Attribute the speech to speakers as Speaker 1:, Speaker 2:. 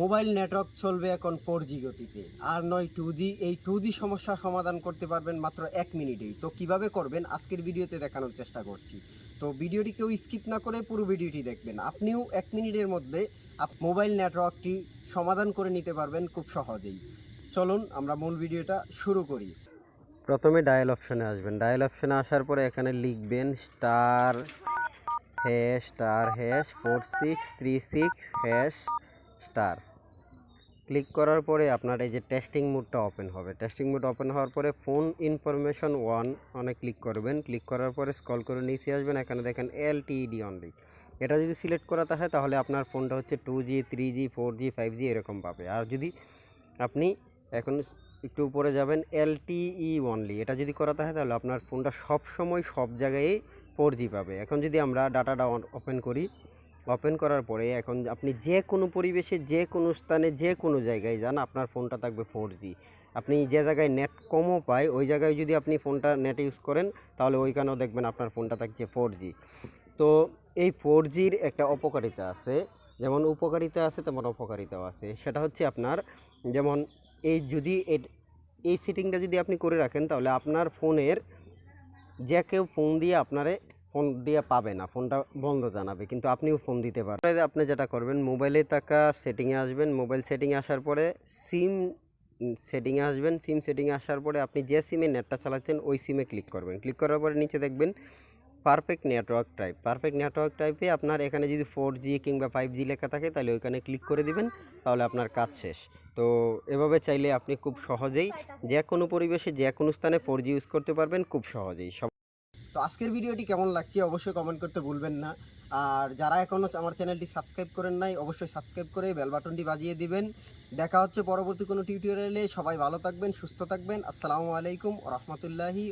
Speaker 1: Mobile network চলবে এখন four G গতিতে। আর নয় টু জি এই টু জি সমস্যার সমাধান করতে পারবেন মাত্র এক মিনিটেই। তো কীভাবে করবেন, আজকের ভিডিওতে দেখানোর চেষ্টা করছি। তো ভিডিওটি কেউ স্কিপ না করে পুরো ভিডিওটি দেখবেন। আপনিও এক মিনিটের মধ্যে মোবাইল নেটওয়ার্কটি সমাধান করে নিতে পারবেন খুব সহজেই। চলুন, আমরা মূল ভিডিওটা শুরু করি। প্রথমে ডায়াল অপশনে আসবেন। ডায়াল অপশনে আসার পরে এখানে লিখবেন star hash star hash four six three six hash star click করার পরে আপনার এই যে টেস্টিং মোডটা ওপেন হবে। টেস্টিং মোড ওপেন হওয়ার পরে ফোন ইনফরমেশন ওয়ান অনে ক্লিক করবেন। ক্লিক করার পরে স্কল করে নিচে আসবেন। এখানে দেখেন এল টিডি অনলি এটা যদি সিলেক্ট করা থাকে, তাহলে আপনার ফোনটা হচ্ছে two G three G four G five G এরকম পাবে। আর যদি আপনি এখন একটু উপরে যাবেন এলটিই অনলি এটা যদি করা থাকে, তাহলে আপনার ফোনটা সব সময় সব জায়গায় ফোর জি পাবে। এখন যদি আমরা ডাটাটা ওপেন করি ওপেন করার পরে এখন আপনি যে কোনো পরিবেশে, যে কোনো স্থানে, যে কোনো জায়গায় যান, আপনার ফোনটা থাকবে ফোর জি আপনি যে জায়গায় নেট কমও পায়, ওই জায়গায় যদি আপনি ফোনটা নেট ইউজ করেন, তাহলে ওইখানেও দেখবেন আপনার ফোনটা থাকছে ফোর জি তো এই ফোর জির একটা অপকারিতা আছে। যেমন উপকারিতা আছে, তেমন অপকারিতাও আছে। সেটা হচ্ছে আপনার, যেমন এই যদি এই সেটিংটা যদি আপনি করে রাখেন, তাহলে আপনার ফোনের যে কেউ ফোন দিয়ে আপনারে ফোন দিয়ে পাবে না, ফোনটা বন্ধ জানাবে, কিন্তু আপনিও ফোন দিতে পারবেন। আপনি যেটা করবেন, মোবাইলে থাকা সেটিংয়ে আসবেন, মোবাইল সেটিংয়ে আসার পরে সিম সেটিংয়ে আসবেন, সিম সেটিংয়ে আসার পরে আপনি যে সিমে নেটটা চালাচ্ছেন, ওই সিমে ক্লিক করবেন। ক্লিক করার পরে নিচে দেখবেন, perfect network type. Perfect network টাইপে আপনার এখানে যদি ফোর জি কিংবা ফাইভ জি লেখা থাকে, তাহলে ওইখানে ক্লিক করে দিবেন, তাহলে আপনার কাজ শেষ। তো এভাবে চাইলে আপনি খুব সহজেই যে কোনো পরিবেশে যে কোনো স্থানে ফোর জি ইউজ করতে পারবেন, খুব সহজেই। সব তো আজকের ভিডিওটি কেমন লাগছে অবশ্যই কমেন্ট করতে ভুলবেন না। আর যারা এখনও আমার চ্যানেলটি সাবস্ক্রাইব করেন নাই, অবশ্যই সাবস্ক্রাইব করে বেল বাটনটি বাজিয়ে দিবেন। দেখা হচ্ছে পরবর্তী কোনো টিউটোরিয়ালে সবাই ভালো থাকবেন, সুস্থ থাকবেন। আসসালামু আলাইকুম রহমতুল্লাহি